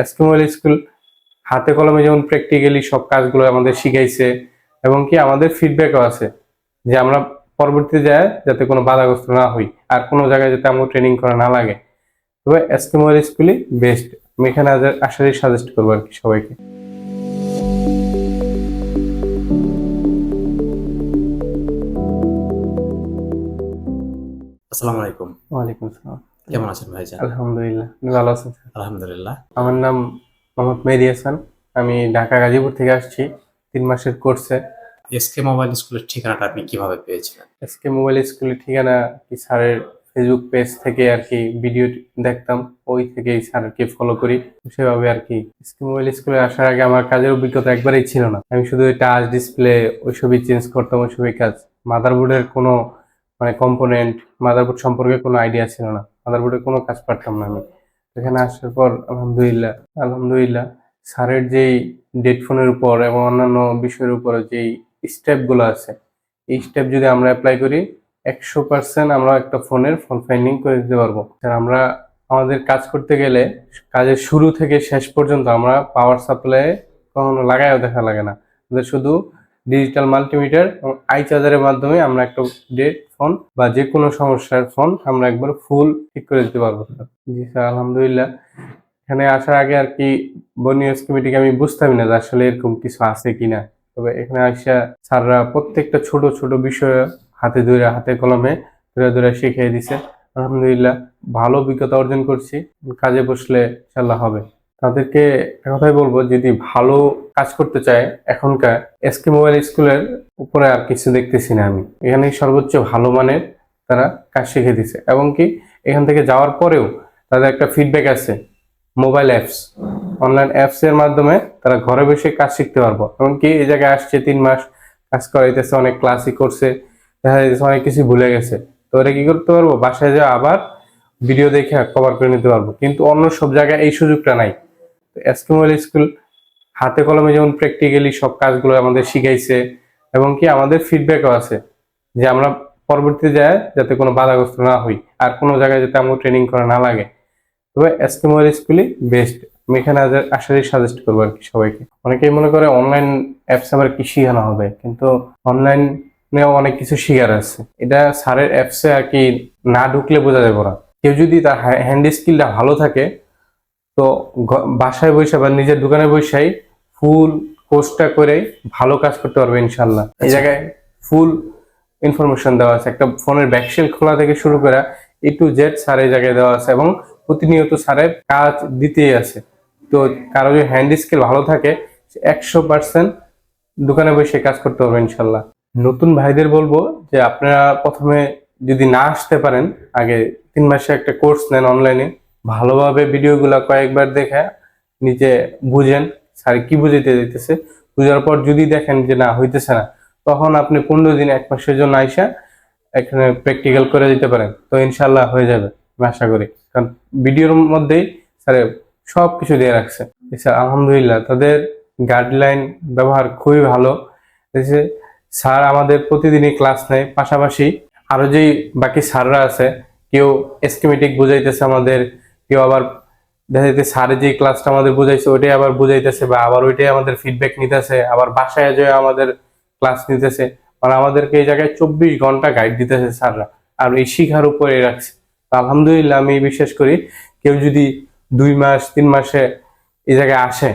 SK school হাতে কলমে যেমন প্র্যাকটিক্যালি সব কাজগুলো আমাদের শিখাইছে এবং কি আমাদের ফিডব্যাকও আছে যে আমরা পরবর্তীতে যায় যাতে কোনো বাধাগ্রস্ত না হই আর কোনো জায়গায় যাতে আমার ট্রেনিং করা না লাগে। তবে এসকেমোয়াল স্কুলই বেস্ট আমি এখানে আসারই সাজেস্ট করব আর কি সবাইকে। আসসালামু আলাইকুম। ওয়ালাইকুম আসসালাম। কেমন আছেন ভাইজান? আলহামদুলিল্লাহ ভালো আছেন? আলহামদুলিল্লাহ। আমার নাম মোহাম্মদ মেহেদি হাসান আমি ঢাকা গাজীপুর থেকে আসছি তিন মাসের কোর্সে। এসকে মোবাইল স্কুলের ঠিকানাটা আপনি কীভাবে পেয়েছিলেন? এসকে মোবাইল স্কুলের ঠিকানা কি স্যারের ফেসবুক পেজ থেকে আর কি ভিডিও দেখতাম ওই থেকেই স্যারকে ফলো করি। সেভাবে আর কি এসকে মোবাইল স্কুলে আসার আগে আমার কাজের অভিজ্ঞতা একবারেই ছিল না। আমি শুধু টাচ ডিসপ্লে ওইসবই চেঞ্জ করতাম ওইসবই কাজ। মাদারবোর্ডের কোনো মানে কম্পোনেন্ট মাদারবোর্ড সম্পর্কে কোনো আইডিয়া ছিল না। মাদারবোর্ডের কোনো কাজ পারতাম না আমি। এখানে আসার পর আলহামদুলিল্লাহ আলহামদুলিল্লাহ স্যারের যেই ডেট ফোনের উপর এবং অন্যান্য বিষয়ের উপর যেই স্টেপগুলো আছে, এই স্টেপ যদি আমরা অ্যাপ্লাই করি, একশো পার্সেন্ট আমরা একটা ফোনের ফোন ফাইন্ডিং করে দিতে পারব। আমরা আমাদের কাজ করতে গেলে কাজের শুরু থেকে শেষ পর্যন্ত আমরা পাওয়ার সাপ্লাই কখনো লাগাইও দেখা লাগে না। শুধু ডিজিটাল মাল্টিমিটার এবং আই চার্জারের মাধ্যমে আমরা একটা ডেট ফোন বা যে কোনো সমস্যার ফোন আমরা একবার ফুল ঠিক করে দিতে পারব। জি স্যার, আলহামদুলিল্লাহ। এখানে আসার আগে আর কি বনিও স্কিমেটিক আমি বুঝতামই না যে আসলে এরকম কিছু আছে কিনা। তবে এখানে আসা স্যাররা প্রত্যেকটা ছোট ছোট বিষয় হাতে ধরে, হাতে কলমে ধরে ধরে শিখিয়ে দিছে। আলহামদুলিল্লাহ, ভালো অভিজ্ঞতা অর্জন করছি। কাজে বসলে ইনশাল্লাহ হবে। তাদেরকে কথাই বলব, যদি ভালো কাজ করতে চায় এখনকার এসকে মোবাইল স্কুলের উপরে আর কিছু দেখতেছি না আমি। এখানে সর্বোচ্চ ভালো মানের তারা কাজ শিখে দিছে। এবং কি এখান থেকে যাওয়ার পরেও তাদের একটা ফিডব্যাক আছে মোবাইল অ্যাপস অনলাইন অ্যাপস এর মাধ্যমে তারা ঘরে বসে কাজ শিখতে পারব। এমনকি এই জায়গায় আসছে তিন মাস, কাজ করাইতেছে, অনেক ক্লাসই করছে, দেখা যাচ্ছে অনেক কিছু ভুলে গেছে। তো ওরা কি করতে পারব? বাসায় যা আবার ভিডিও দেখে কভার করে নিতে পারব। কিন্তু অন্য সব জায়গায় এই সুযোগটা নাই। এসকে স্কুল, হাতে কলমে যেমন প্র্যাকটিক্যালি সব কাজগুলো আমাদের শিখাইছে, এবং কি আমাদের ফিডব্যাকও আছে যে আমরা পরবর্তীতে যায় যাতে কোনো বাধাগ্রস্ত না হই, আর কোনো জায়গায় যাতে আমার ট্রেনিং করা না লাগে। তবে এসকে স্কুলই বেস্ট আমি এখানে আসারই সাজেস্ট করব আর কি সবাইকে। অনেকেই মনে করে অনলাইন অ্যাপস আবার কি শেখানো হবে, কিন্তু অনলাইনেও অনেক কিছু শিখার আছে। এটা স্যারের অ্যাপসে আর কি না ঢুকলে বোঝা যাবে না। কেউ যদি তার হ্যান্ড স্কিলটা ভালো থাকে তো বাসায় বসে বা নিজের দোকানে বসেই ফুল কোর্সটা করে ভালো কাজ করতে পারবে ইনশাল্লাহ এই জায়গায় ফুল ইনফরমেশন দেওয়া আছে। একটা ফোনের ব্যাকশেল খোলা থেকে শুরু করে এ টু জেড স্যার এই জায়গায় দেওয়া আছে এবং প্রতিনিয়ত স্যারের কাজ দিতেই আছে। তো কারও যদি হ্যান্ড স্কিল ভালো থাকে একশো পার্সেন্ট দোকানে বসে কাজ করতে পারবে ইনশাল্লাহ নতুন ভাইদের বলব যে আপনারা প্রথমে যদি না আসতে পারেন আগে তিন মাসে একটা কোর্স নেন অনলাইনে ভালোভাবে ভিডিওগুলো কয়েকবার দেখে নিজে বুঝেন স্যার কি বুঝাইতে দিতেছে বুঝার পর যদি দেখেন যে না, হইতেছে না, তখন আপনি পনেরো দিন এক মাসের জন্য আইসা এখানে প্র্যাকটিক্যাল করে দিতে পারেন। তো ইনশাল্লাহ হয়ে যাবে, আমি আশা করি। কারণ ভিডিওর মধ্যেই স্যার সব কিছু দিয়ে রাখছে। স্যার, আলহামদুলিল্লাহ, তাদের গাইডলাইন ব্যবহার খুবই ভালো। স্যার আমাদের প্রতিদিনই ক্লাস নেয়, পাশাপাশি আরও যেই বাকি স্যাররা আছে, কেউ এসকেমেটিক বুঝাইতেছে আমাদের কেউ আবার দেখা যাচ্ছে স্যারের যে ক্লাসটা আমাদের বুঝাইছে, ওইটাই আবার বুঝাইতেছে বা আবার ওইটাই আমাদের ফিডব্যাক নিতেছে, আবার বাসায় যে আমাদের ক্লাস নিতেছে। মানে আমাদেরকে এই জায়গায় চব্বিশ ঘণ্টা গাইড দিতেছে স্যাররা। আর এই শিখার উপরে রাখছে। আলহামদুলিল্লাহ আমি বিশ্বাস করি, কেউ যদি দুই মাস, তিন মাসে এই জায়গায় আসে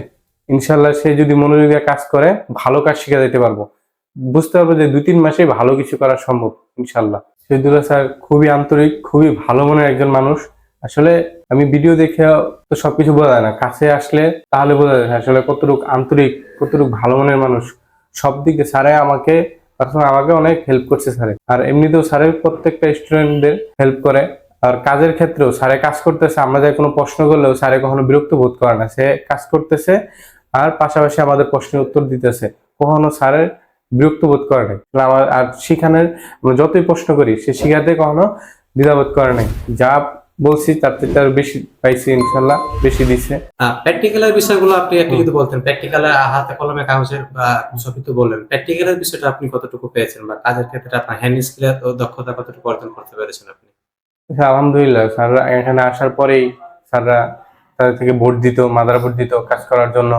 ইনশাল্লাহ সে যদি মনোযোগে কাজ করে, ভালো কাজ শিখে যেতে পারব। বুঝতে পারব যে দুই তিন মাসে ভালো কিছু করা সম্ভব ইনশাল্লাহ শহীদুল্লাহ স্যার খুবই আন্তরিক, খুবই ভালো মনের একজন মানুষ। আসলে আমি ভিডিও দেখে তো সবকিছু বোঝা যায় না। কাছে আসলে তাহলে বোঝা যায় আসলে কতটুকু আন্তরিক, কতটুকু ভালো মনের মানুষ সব দিকে স্যারে আমাকে আমাকে অনেক হেল্প করছে স্যারে। আর এমনিতেও স্যারের প্রত্যেকটা স্টুডেন্টদের হেল্প করে। আর কাজের ক্ষেত্রেও স্যারে কাজ করতেছে যাই কোনো প্রশ্ন করলেও স্যারে কখনো বিরক্ত বোধ করে না। সে কাজ করতেছে, আর পাশাপাশি আমাদের প্রশ্নের উত্তর দিতেছে। কখনো স্যারের বিরক্ত বোধ করে নাই। আমার, আর আমরা যতই প্রশ্ন করি, সে শিখাতে কখনো দ্বিধাবোধ করে নাই। যা বলছি তার থেকে তার বেশি পাইছি ইনশাল্লাহ বেশি দিছে। প্র্যাকটিক্যালের বিষয়গুলো আপনি একটু যদি বলতেন প্র্যাকটিক্যালে হাতে কলমে কাগজের বা সবই তো বললেন প্র্যাকটিক্যালের বিষয়টা আপনি কতটুকু পেয়েছেন বা কাজের ক্ষেত্রে আপনার হ্যান্ড স্কিলের দক্ষতা কতটুকু অর্জন করতে পেরেছেন আপনি? আলহামদুলিল্লাহ স্যাররা এখানে আসার পরেই স্যাররা তাদের থেকে বোর্ড দিত মাদার বোর্ড দিত কাজ করার জন্য।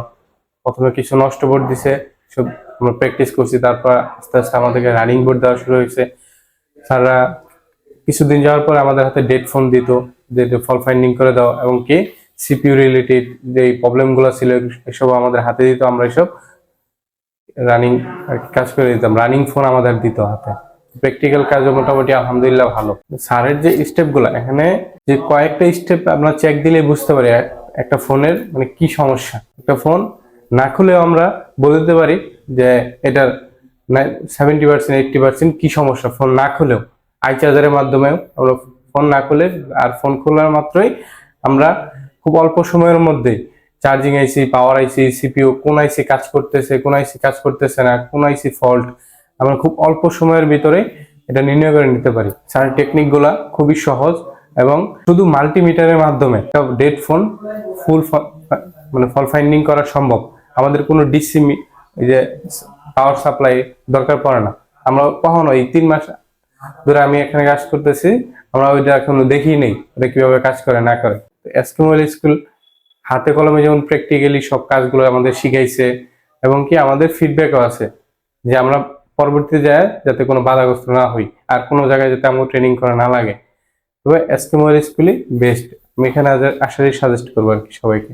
প্রথমে কিছু নষ্ট বোর্ড দিছে সব আমরা প্র্যাকটিস করছি তারপর আস্তে আস্তে আমাদেরকে রানিং বোর্ড দেওয়া শুরু হয়েছে। স্যাররা কিছুদিন যাওয়ার পর আমাদের হাতে ডেট ফোন দিত, যে ফল ফাইন্ডিং করে দাও, এবং কি সিপিউ রিলেটেড যে প্রবলেমগুলো ছিল এসব আমাদের হাতে দিত, আমরা এসব রানিং কাজ করে দিতাম। রানিং ফোন আমাদের দিত হাতে। প্র্যাকটিক্যাল কাজও মোটামুটি আলহামদুলিল্লাহ ভালো। স্যারের যে স্টেপগুলো এখানে যে কয়েকটা স্টেপ আমরা চেক দিলে বুঝতে পারি একটা ফোনের মানে কি সমস্যা। একটা ফোন না খুলেও আমরা বলে দিতে পারি যে এটার সেভেন্টি পার্সেন্ট এইটটি পার্সেন্ট কী সমস্যা ফোন না খুলেও। আই চার্জারের মাধ্যমেও আমরা ফোন না খুলে আর ফোন খোলার মাত্রই আমরা খুব অল্প সময়ের মধ্যে চার্জিং আইসি পাওয়ার আইসি সিপিইউ কোন আইসি কাজ করতেছে, কোন আইসি কাজ করতেছে না, কোন আইসি ফল্ট আমরা খুব অল্প সময়ের ভিতরে এটা নির্ণয় করে নিতে পারি। স্যার টেকনিকগুলা খুবই সহজ এবং শুধু মাল্টিমিটারের মাধ্যমে ডেড ফোন ফুল মানে ফল ফাইন্ডিং করা সম্ভব। আমাদের কোনো ডিসি যে পাওয়ার সাপ্লাই দরকার পড়ে না। আমরা কখনো এই তিন মাস ধরে আমি এখানে কাজ করতেছি, আমরা ওইটা এখনও দেখি নেই ওটা কীভাবে কাজ করে, না করে। এসকমোয়েল স্কুল হাতে কলমে যেমন প্র্যাকটিক্যালি সব কাজগুলো আমাদের শিখাইছে, এবং কি আমাদের ফিডব্যাকও আছে যে আমরা পরবর্তী যায় যাতে কোনো বাধাগ্রস্ত না হই, আর কোনো জায়গায় যাতে আমাকে ট্রেনিং করা না লাগে। তবে এসকমোয়েল স্কুলই বেস্ট আমি এখানে আসারই সাজেস্ট করব আর কি সবাইকে।